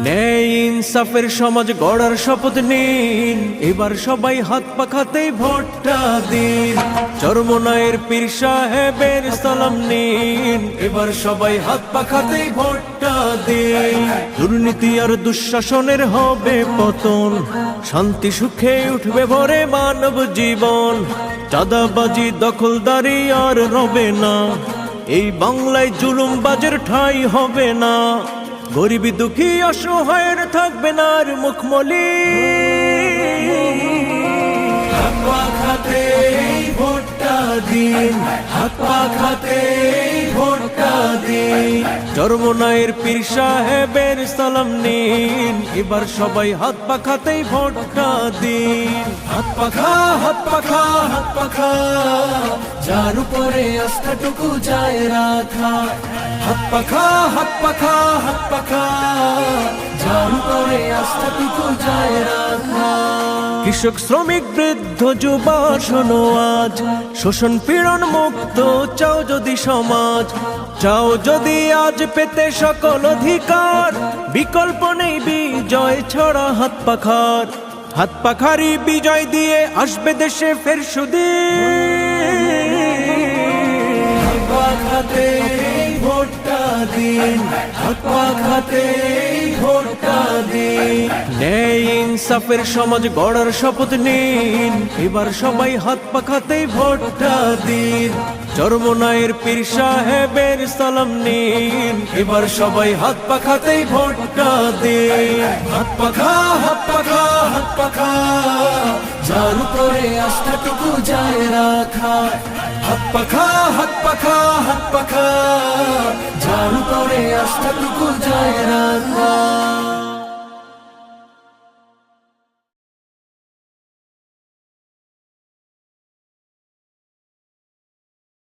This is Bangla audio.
ন্যায় ইনসাফের সমাজ, গড়ার শপথ নিন। এবার সবাই হাত পাখাতেই ভোটটা দিন। চরমনায়ের পীর সাহেবের সালাম নিন। এবার সবাই হাত পাখাতেই ভোটটা দিন। দুর্নীতি আর দুঃশাসনের হবে পতন। শান্তি সুখে উঠবে ভরে মানব জীবন। চাঁদাবাজি, দখলদারি আর রবে না। এই বাংলায় জুলুম বাজের ঠাই হবে না। গরিবী দুঃখী, অসহায়ের থাকবে না আর মুখমলি। হাত পা খাতে ভোটটা দিন। হাত পা খাতে চরমনায়ের পীর সাহেবের সালাম নিন। এবার সবাই হাত পা খাতেই ভোটটা দিন। হাত পাখা হাত পাখা হাত পাখা, যার উপরে আস্থাটুকু যায় রাখা। হাত পাখা হাত পাখা হাত পাখা, যার উপরে আস্থাটুকু যায় রাখা। কৃষক, শ্রমিক, বৃদ্ধ, যুবা শোনো আজ। শোষণ পীড়ন মুক্ত, চাও যদি সমাজ। চাও যদি আজ পেতে সকল অধিকার। বিকল্প নেই বিজয়, ছড়া হাত পাখার। হাত পাখারি বিজয় দিয়ে আসবে দেশে ফের ভোটটা দিন হাত খাতে ভোটটা দিন। ন্যায় ইনসাফের সমাজ গড়ার শপথ নিন। এবার সবাই হাত পাখাতেই ভোটটা দিন। চরমনায়ের পীর সাহেবের সালাম নিন। এবার সবাই হাত পাখাতেই ভোটটা দিন। হাত পাখা হাত পাখা হাত পাখা। যার উপরে আস্থাটুকু যায় রাখা হাত পাখা হাত পাখা হাত পাখা যার উপরে আস্থাটুকু যায় রাখা